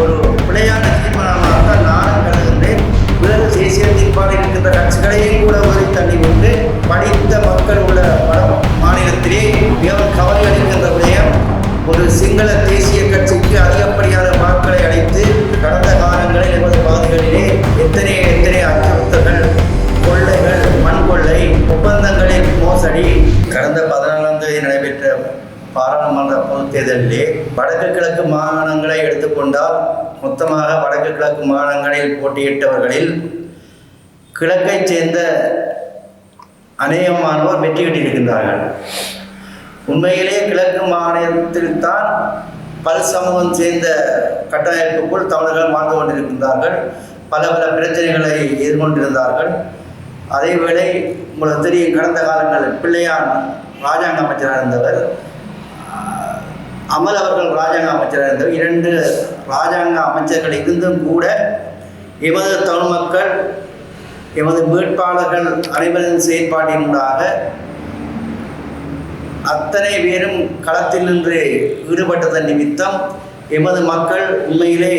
ஒரு பிழையான தீர்மானமாக நானும் கருதுகின்றேன் வேறு தேசிய தீர்ப்பால் இருக்கின்ற கட்சிகளையும் கூட ஒரு தள்ளி கொண்டு படித்த மக்கள் உள்ள வட மாநிலத்திலே மிகவும் கவலை அளிக்கின்ற விடயம் ஒரு சிங்கள தேசிய கட்சிக்கு அதிகப்படியான வாக்களை அளித்து கடந்த காலங்களில் எமது பகுதிகளிலே தேர்தலிலே வடக்கு கிழக்கு மாகாணங்களை எடுத்துக்கொண்டால் மொத்தமாக வடக்கு கிழக்கு மாகாணங்களில் போட்டியிட்டவர்களில் கிழக்கைச் சேர்ந்த அநேகமானோர் வெற்றி பெற்றிருக்கின்றார்கள். உண்மையிலே கிழக்கு மாநிலத்தில் தான் பல் சமூகம் சேர்ந்த கட்டமைப்புக்குள் தமிழர்கள் வாழ்ந்து கொண்டிருக்கின்றார்கள். பல பல பிரச்சனைகளை எதிர்கொண்டிருந்தார்கள். அதேவேளை உங்களுக்கு தெரியும் கடந்த காலங்களில் பிள்ளையான் ராஜாங்க அமைச்சராக இருந்தவர் அமல் அவர்கள் ராஜாங்க அமைச்சராக இருந்தவர். இரண்டு ராஜாங்க அமைச்சர்கள் இருந்தும் கூட எமது தமிழ் மக்கள் எமது வேட்பாளர்கள் அனைவரின் செயற்பாட்டினூடாக அத்தனை பேரும் களத்தில் நின்று ஈடுபட்டதன் நிமித்தம் எமது மக்கள் உண்மையிலே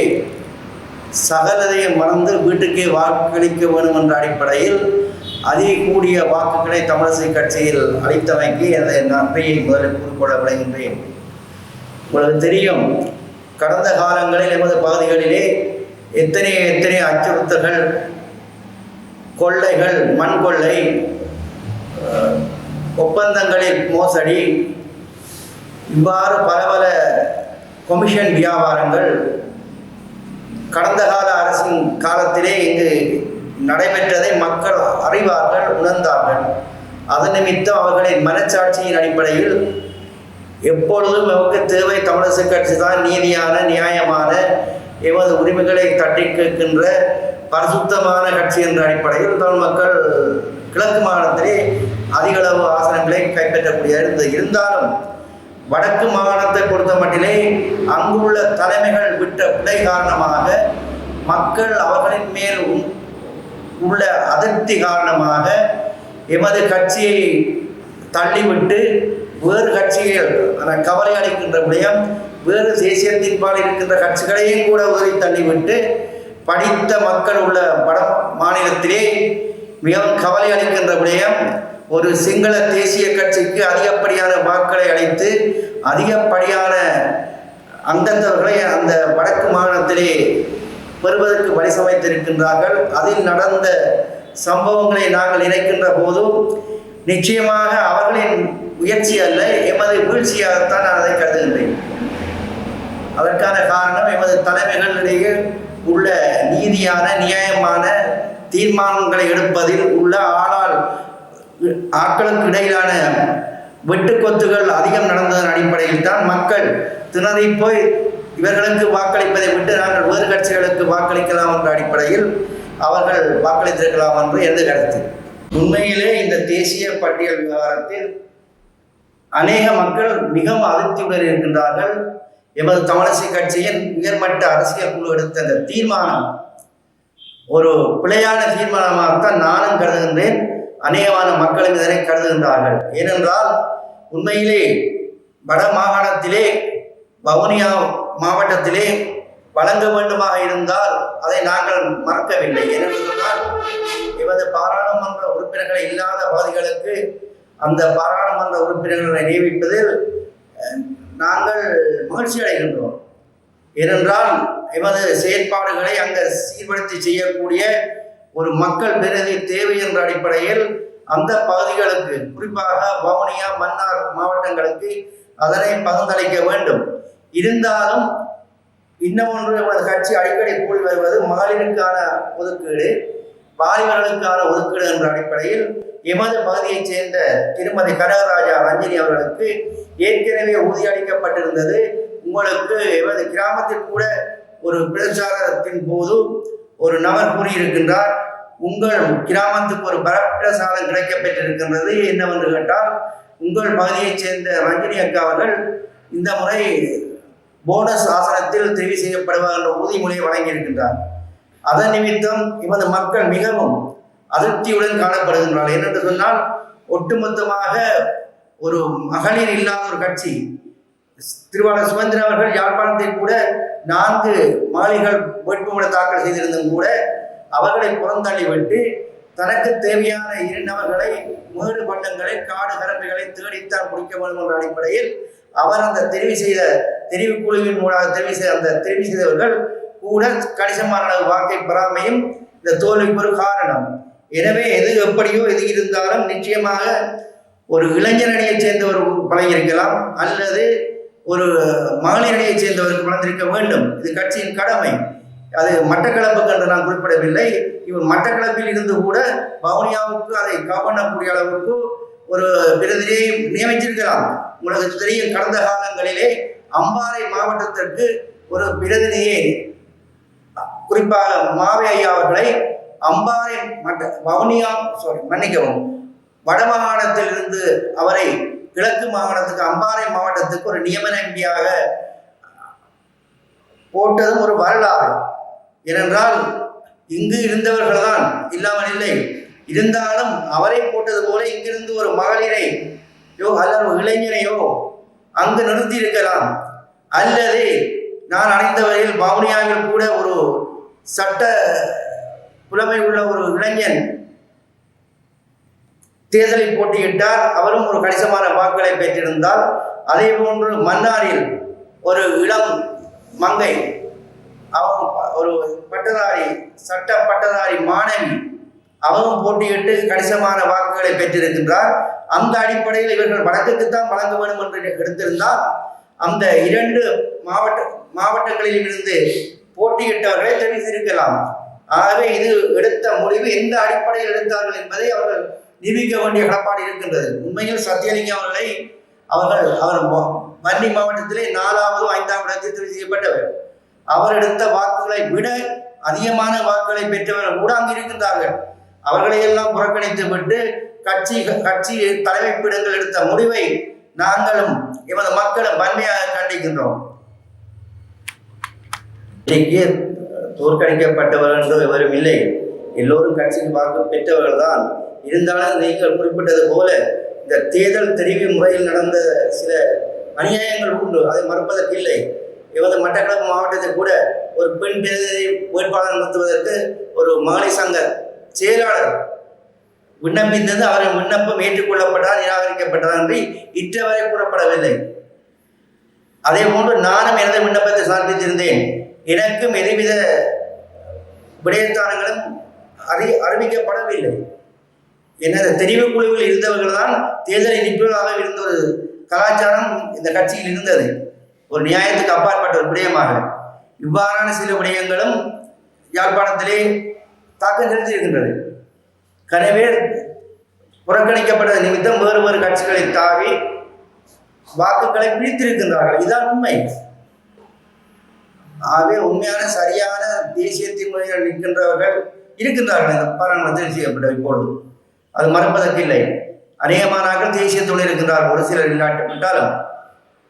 சகலதையும் மறந்து வீட்டுக்கே வாக்களிக்க வேண்டும் என்ற அடிப்படையில் அதிக கூடிய வாக்குகளை தமிழிசை கட்சியில் அளித்தமைக்கு எனது நன்றியை முதலில் கூறிக்கொள்ள விளைகின்றேன் உங்களுக்கு தெரியும். கடந்த காலங்களில் எமது பகுதிகளிலே எத்தனை எத்தனை அச்சுறுத்தல்கள் கொள்ளைகள் மண் கொள்ளை ஒப்பந்தங்களில் மோசடி இவ்வாறு பல பல கொமிஷன் வியாபாரங்கள் கடந்த கால அரசின் காலத்திலே இங்கு நடைபெற்றதை மக்கள் அறிவார்கள் உணர்ந்தார்கள். அதன் நிமித்தம் அவர்களின் மனச்சாட்சியின் அடிப்படையில் எப்பொழுதும் நமக்கு தேவை தமிழரசு கட்சி தான் நீதியான நியாயமான எமது உரிமைகளை தட்டி கேட்கின்ற பரிசுத்தமான கட்சி என்ற அடிப்படையில் தமிழ் மக்கள் கிழக்கு மாகாணத்திலே அதிகளவு ஆசனங்களை கைப்பற்றக்கூடிய இருந்தது இருந்தாலும் வடக்கு மாகாணத்தை பொறுத்த மட்டிலே அங்குள்ள தலைமைகள் விட்ட பிழை காரணமாக மக்கள் அவர்களின் மேல் உள்ள அதிருப்தி காரணமாக எமது கட்சியை தள்ளிவிட்டு வேறு கட்சிகள் அந்த கவலை அளிக்கின்ற விடயம் வேறு தேசியத்தின்பால் இருக்கின்ற கட்சிகளையும் கூட உதவி தள்ளிவிட்டு படித்த மக்கள் உள்ள வட மாநிலத்திலே மிகவும் கவலை அளிக்கின்ற விடயம் ஒரு சிங்கள தேசிய கட்சிக்கு அதிகப்படியான வாக்களை அளித்து அதிகப்படியான அந்தந்தவர்களை அந்த வடக்கு மாகாணத்திலே பெறுவதற்கு வழி சமைத்திருக்கின்றார்கள். அதில் நடந்த சம்பவங்களை நாங்கள் இணைக்கின்ற போதும் நிச்சயமாக அவர்களின் முயற்சி அல்ல எமது வீழ்ச்சியாகத்தான் நான் அதை கருதுகின்றேன். அதற்கான காரணம் எமது தலைமைகளிடையே உள்ள நீதியான நியாயமான தீர்மானங்களை எடுப்பதில் உள்ள ஆனால் ஆட்களுக்கு இடையிலான வெட்டுக்கொத்துகள் அதிகம் நடந்ததன் அடிப்படையில் தான் மக்கள் திணறி போய் இவர்களுக்கு வாக்களிப்பதை விட்டு நாங்கள் வேறு கட்சிகளுக்கு வாக்களிக்கலாம் என்ற அடிப்படையில் அவர்கள் வாக்களித்திருக்கலாம் என்று எனது கருத்து? உண்மையிலே இந்த தேசிய பட்டியல் விவகாரத்தில் அநேக மக்கள் மிகவும் அதிருப்தியுடன் இருக்கின்றார்கள். எமது தமிழிசை கட்சியின் உயர்மட்ட அரசியல் குழு எடுத்த அந்த தீர்மானம் ஒரு பிழையான தீர்மானமாகத்தான் நானும் கருதுகின்றேன். அநேகமான மக்களும் இதனை கருதுகின்றார்கள். ஏனென்றால் உண்மையிலே வட மாகாணத்திலே வவுனியா மாவட்டத்திலே வழங்க வேண்டுமாக இருந்தால் அதை நாங்கள் மறக்கவில்லை. ஏனென்று சொன்னால் எமது பாராளுமன்ற உறுப்பினர்களை இல்லாத பகுதிகளுக்கு அந்த பாராளுமன்ற உறுப்பினர்களை நியமிப்பதில் நாங்கள் மகிழ்ச்சி அடைகின்றோம். ஏனென்றால் எமது செயற்பாடுகளை அங்கே சீர்படுத்தி செய்யக்கூடிய ஒரு மக்கள் பிரதி தேவை என்ற அடிப்படையில் அந்த பகுதிகளுக்கு குறிப்பாக வவுனியா மன்னார் மாவட்டங்களுக்கு அதனை பகிர்ந்தளிக்க வேண்டும். இருந்தாலும் இன்னும் ஒன்று எமது கட்சி அடிக்கடி கூறி வருவது மகளிருக்கான ஒதுக்கீடு. வாலிபர்களுக்கான ஒதுக்கீடு என்ற அடிப்படையில் எமது பகுதியைச் சேர்ந்த திருமதி கனகராஜா ரஞ்சினி அவர்களுக்கு ஏற்கனவே உறுதியளிக்கப்பட்டிருந்தது உங்களுக்கு எமது கிராமத்தில் கூட ஒரு பிரச்சாரத்தின் போது ஒரு நபர் கூறியிருக்கின்றார் உங்கள் கிராமத்துக்கு ஒரு வரப்பிரசாதம் கிடைக்கப்பெற்றிருக்கின்றது என்னவென்று கேட்டால் உங்கள் பகுதியைச் சேர்ந்த ரஞ்சினி அக்கா அவர்கள் இந்த முறை போனஸ் ஆசனத்தில் தெரிவு செய்யப்படுவார் என்ற உறுதிமொழியை வழங்கியிருக்கின்றார். அதன் நிமித்தம் இவனது மக்கள் மிகவும் அதிருப்தியுடன் காணப்படுகின்றார்கள். ஏனென்று சொன்னால் ஒட்டுமொத்தமாக ஒரு மகளிர் இல்லாத ஒரு கட்சி. திருவாளர் சுமந்திரன் அவர்கள் யாழ்ப்பாணத்தில் கூட நான்கு மாளிகள் வேட்புமனு தாக்கல் செய்திருந்தும் கூட அவர்களை புறந்தள்ளி விட்டு தனக்கு தேவையான இரு நபர்களை மேடு பள்ளங்களை காடு கரம்புகளை தேடித்தான் முடிக்க வேண்டும் என்ற அடிப்படையில் அவர் அந்த தெரிவு செய்த தெரிவு குழுவின் மூலமாக தெரிவு செய்த அந்த தெரிவு செய்தவர்கள் கூட கணிசமான அளவு வாக்கை பெறாமையும் இந்த தோல்விக்கு ஒரு காரணம். எனவே எது எப்படியோ எது இருந்தாலும் நிச்சயமாக ஒரு இளைஞரணியை சேர்ந்தவர் பழகியிருக்கலாம் அல்லது ஒரு மகளிரணியை சேர்ந்தவருக்கு வளர்ந்திருக்க வேண்டும். இது கட்சியின் கடமை. அது மட்டக்களப்புக்கு என்று நான் குறிப்பிடவில்லை. இவர் மட்டக்களப்பில் இருந்து கூட வவுனியாவுக்கு அதை கவனக்கூடிய அளவுக்கு ஒரு பிரதிநிதியை நியமிச்சிருக்கலாம் உங்களுக்கு தெரியும் கடந்த காலங்களிலே அம்பாறை மாவட்டத்திற்கு ஒரு பிரதிநிதியை குறிப்பாக மாவே ஐயா அவர்களை அம்பாறை மட்ட வவுனியா சாரி மன்னிக்கவும் வடமாகாணத்திலிருந்து அவரை கிழக்கு மாகாணத்துக்கு அம்பாறை மாவட்டத்துக்கு ஒரு நியமன எம்பியாக போட்டதும் ஒரு வரலாறு. ஏனென்றால் இங்கு இருந்தவர்கள் தான் இல்லாமல் இல்லை. இருந்தாலும் அவரை போட்டது போல இங்கிருந்து ஒரு மகளிரை யோ அல்லது ஒரு இளைஞரையோ அங்கு நிறுத்தி இருக்கலாம் அல்லது நான் அறிந்தவரையில் வவுனியாவில் கூட ஒரு சட்ட புலமை உள்ள ஒரு இளைஞன் தேர்தலில் போட்டியிட்டார். அவரும் ஒரு கணிசமான வாக்குகளை பெற்றிருந்தால் அதே போன்று மன்னாரில் ஒரு இளம் மங்கை அவன் ஒரு பட்டதாரி சட்ட பட்டதாரி மாணவி அவரும் போட்டியிட்டு கணிசமான வாக்குகளை பெற்றிருக்கின்றார். அந்த அடிப்படையில் இவர்கள் வடக்குக்குத்தான் வழங்க வேண்டும் என்று எடுத்திருந்தால் அந்த இரண்டு மாவட்ட மாவட்டங்களில் இருந்து போட்டியிட்டவர்களை தெரிவித்திருக்கலாம் ஆகவே இது எடுத்த முடிவு எந்த அடிப்படையில் எடுத்தார்கள் என்பதை அவர்கள் நிரூபிக்க வேண்டிய கடப்பாடு இருக்கின்றது. உண்மையில் சத்தியலிங்கம் அவர்களை அவர்கள் அவர் வன்னி மாவட்டத்திலே நாலாவது ஐந்தாவது இடத்தில் தெரிவு செய்யப்பட்டவர். அவர் எடுத்த வாக்குகளை விட அதிகமான வாக்குகளை பெற்றவர்கள் கூட அங்கு இருக்கின்றார்கள். அவர்களை எல்லாம் புறக்கணித்து விட்டு கட்சி கட்சி தலைமைப்பிடங்கள் எடுத்த முடிவை நாங்களும் எமது மக்களும் வன்மையாக கண்டிக்கின்றோம். இன்றைக்கு தோற்கடிக்கப்பட்டவர்கள் என்று எவரும் இல்லை. எல்லோரும் கட்சிக்கு வாக்கு பெற்றவர்கள் தான் இருந்தாலும் நீங்கள் குறிப்பிட்டது போல இந்த தேர்தல் தெரிவு முறையில் நடந்த சில அநியாயங்கள் உண்டு. அதை மறுப்பதற்கு இல்லை. இவரது மட்டக்களப்பு மாவட்டத்தில் கூட ஒரு பெண் பிரதிநிதி வேட்பாளர் நிறுத்துவதற்கு ஒரு மகளிர் சங்க செயலாளர் விண்ணப்பித்தது. அவரின் விண்ணப்பம் ஏற்றுக்கொள்ளப்பட்டதா நிராகரிக்கப்பட்டார் என்று இற்றவரை கூறப்படவில்லை. அதே போன்று நானும் எனது விண்ணப்பத்தை சமர்ப்பித்திருந்தேன். எனக்கும் எதுவித விடயத்தானங்களும் அறி அறிவிக்கப்படவில்லை. எனது தெரிவு குழுவில் இருந்தவர்கள் தான் தேர்தல் இனிப்புகளாக இருந்த ஒரு கலாச்சாரம் இந்த கட்சியில் இருந்தது. ஒரு நியாயத்துக்கு அப்பாற்பட்ட ஒரு விடயமாக. இவ்வாறான சில விடயங்களும் யாழ்ப்பாணத்திலே தாக்கம் செலுத்தியிருக்கின்றது எனவே புறக்கணிக்கப்பட்ட நிமித்தம் வேறு வேறு கட்சிகளை தாவி வாக்குகளை பிடித்திருக்கின்றார்கள் இதுதான் உண்மை. ஆகவே உண்மையான சரியான தேசியத்தின் முறையில் நிற்கின்றவர்கள் இருக்கின்றார்கள். இந்த பாராளுமன்றத்தில் செய்யப்பட்ட இப்பொழுது அது மறுப்பதற்கு இல்லை அநேகமானார்கள் தேசியத்துடன் இருக்கின்றார்கள். ஒரு சிலர் இல்லாட்டப்பட்டாலும்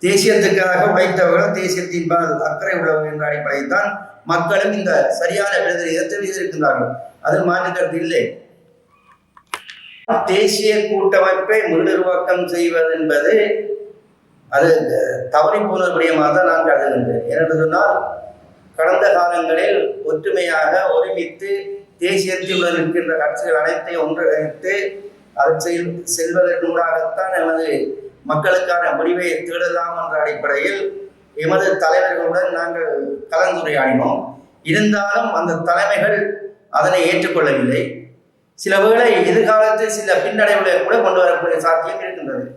தேசியத்துக்காக உழைத்தவர்கள் தேசியத்தின் பால் அக்கறை உள்ளவர்கள் என்ற அடிப்படையில் தான் மக்களும் இந்த சரியான பிரதிநிதியத்தை இருக்கின்றார்கள் அதில் மாற்றுக்கிறது இல்லை. தேசிய கூட்டமைப்பை முன்னிர்வாக்கம் செய்வது என்பது அது தவறி போன விடயமாக தான் நான் கருதுகின்றேன். ஏனென்று சொன்னால் கடந்த காலங்களில் ஒற்றுமையாக ஒருமித்து தேசியத்தில் இருக்கின்ற கட்சிகள் அனைத்தையும் ஒன்றிணைத்து அதை செல் செல்வதற்கூடாகத்தான் எமது மக்களுக்கான முடிவை தேடலாம் என்ற அடிப்படையில் எமது தலைவர்களுடன் நாங்கள் கலந்துரையாடினோம். இருந்தாலும் அந்த தலைமைகள் அதனை ஏற்றுக்கொள்ளவில்லை. சில வேளை எதிர்காலத்தில் சில பின்னடைவுகளை கூட கொண்டு வரக்கூடிய சாத்தியம் இருக்கின்றது.